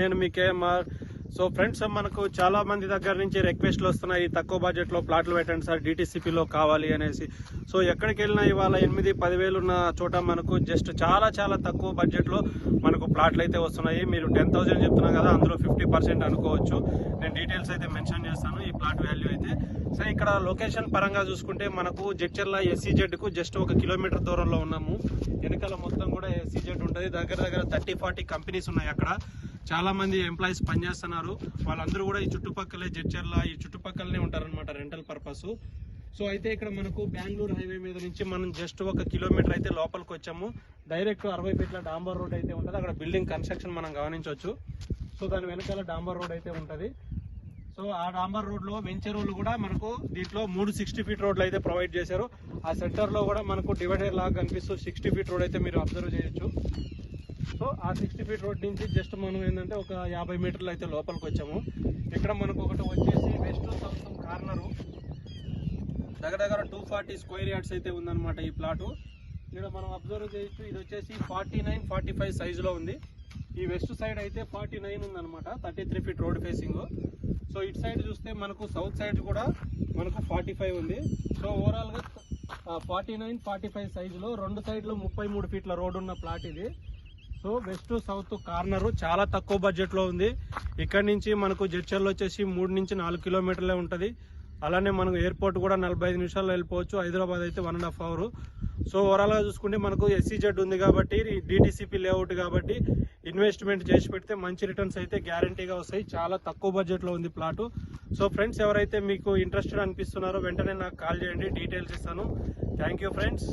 నేను మీ KMR so friends మనకు చాలా మంది దగ్గర నుంచి రిక్వెస్ట్లు వస్తున్నాయి. తక్కువ బడ్జెట్లో ప్లాట్లు పెట్టండి సార్ DTCP కావాలి అనేసి. సో ఎక్కడికి వెళ్ళినా ఇవాళ ఎనిమిది పదివేలు ఉన్న చోట మనకు జస్ట్ చాలా చాలా తక్కువ బడ్జెట్లో మనకు ప్లాట్లు అయితే వస్తున్నాయి. మీరు టెన్ థౌసండ్ చెప్తున్నా కదా అందులో ఫిఫ్టీ పర్సెంట్ అనుకోవచ్చు. నేను డీటెయిల్స్ అయితే మెన్షన్ చేస్తాను ఈ ప్లాట్ వాల్యూ అయితే. సో ఇక్కడ లొకేషన్ పరంగా చూసుకుంటే మనకు జడ్చర్ల ఎస్సీజెడ్ జెడ్కు జస్ట్ ఒక కిలోమీటర్ దూరంలో ఉన్నాము. వెనకాల మొత్తం కూడా ఎస్సీజెడ్ ఉంటుంది. దగ్గర దగ్గర థర్టీ ఫార్టీ కంపెనీస్ ఉన్నాయి అక్కడ. చాలా మంది ఎంప్లాయీస్ పనిచేస్తున్నారు. వాళ్ళందరూ కూడా ఈ చుట్టుపక్కలే జడ్చర్ల ఈ చుట్టుపక్కలనే ఉంటారనమాట రెంటల్ పర్పస్ సో అయితే ఇక్కడ మనకు బెంగళూరు హైవే మీద నుంచి మనం జస్ట్ ఒక కిలోమీటర్ అయితే లోపలికి వచ్చాము. డైరెక్ట్ అరవై ఫీట్ల డాంబర్ రోడ్ అయితే ఉంటుంది. అక్కడ బిల్డింగ్ కన్స్ట్రక్షన్ మనం గమనించవచ్చు. సో దాని వెనకాల డాంబర్ రోడ్ అయితే ఉంటుంది. సో ఆ డాంబర్ రోడ్లో వెంచర్ రోడ్లు కూడా మనకు దీంట్లో మూడు సిక్స్టీ ఫీట్ రోడ్లు అయితే ప్రొవైడ్ చేశారు. ఆ సెంటర్లో కూడా మనకు డివైడర్ లాగా కనిపిస్తూ సిక్స్టీ ఫీట్ రోడ్ అయితే మీరు అబ్జర్వ్ చేయొచ్చు. సో ఆ సిక్స్టీ ఫీట్ రోడ్ నుంచి జస్ట్ మనం ఏంటంటే ఒక యాభై మీటర్లు అయితే లోపలికి వచ్చాము. ఇక్కడ మనకు ఒకటి వచ్చేసి వెస్ట్ సౌత్ కార్నరు దగ్గర దగ్గర టూ ఫార్టీ స్క్వేర్ యార్డ్స్ అయితే ఉందన్నమాట ఈ ప్లాటు ఇక్కడ మనం అబ్జర్వ్ చేయొచ్చు ఇది వచ్చేసి ఫార్టీ నైన్ ఫార్టీ ఫైవ్ సైజులో ఉంది. ఈ వెస్ట్ సైడ్ అయితే ఫార్టీ నైన్ ఉందన్నమాట thirty three feet road facing so ఇటు సైడ్ చూస్తే మనకు సౌత్ సైడ్ కూడా మనకు ఫార్టీ ఫైవ్ ఉంది. సో ఓవరాల్గా ఫార్టీ నైన్ ఫార్టీ ఫైవ్ సైజులో రెండు సైడ్లో ముప్పై మూడు ఫీట్ల రోడ్ ఉన్న ప్లాట్ ఇది. సో వెస్ట్ సౌత్ కార్నర్ చాలా తక్కువ బడ్జెట్లో ఉంది. ఇక్కడ నుంచి మనకు జడ్చర్లో వచ్చేసి మూడు నుంచి నాలుగు కిలోమీటర్లే ఉంటుంది. అలానే మనకు ఎయిర్పోర్ట్ కూడా నలభై ఐదు నిమిషాల్లో వెళ్ళిపోవచ్చు. హైదరాబాద్ అయితే one and half hour so ఓవరాల్గా చూసుకుంటే మనకు ఎస్సీజెడ్ ఉంది కాబట్టి డిటిసిపి లేఅవుట్ కాబట్టి ఇన్వెస్ట్మెంట్ చేసి పెడితే మంచి రిటర్న్స్ అయితే గ్యారంటీగా వస్తాయి. చాలా తక్కువ బడ్జెట్లో ఉంది ప్లాట్ సో ఫ్రెండ్స్ ఎవరైతే మీకు ఇంట్రెస్టెడ్ అనిపిస్తున్నారో వెంటనే నాకు కాల్ చేయండి. డీటెయిల్స్ ఇస్తాను. Thank you friends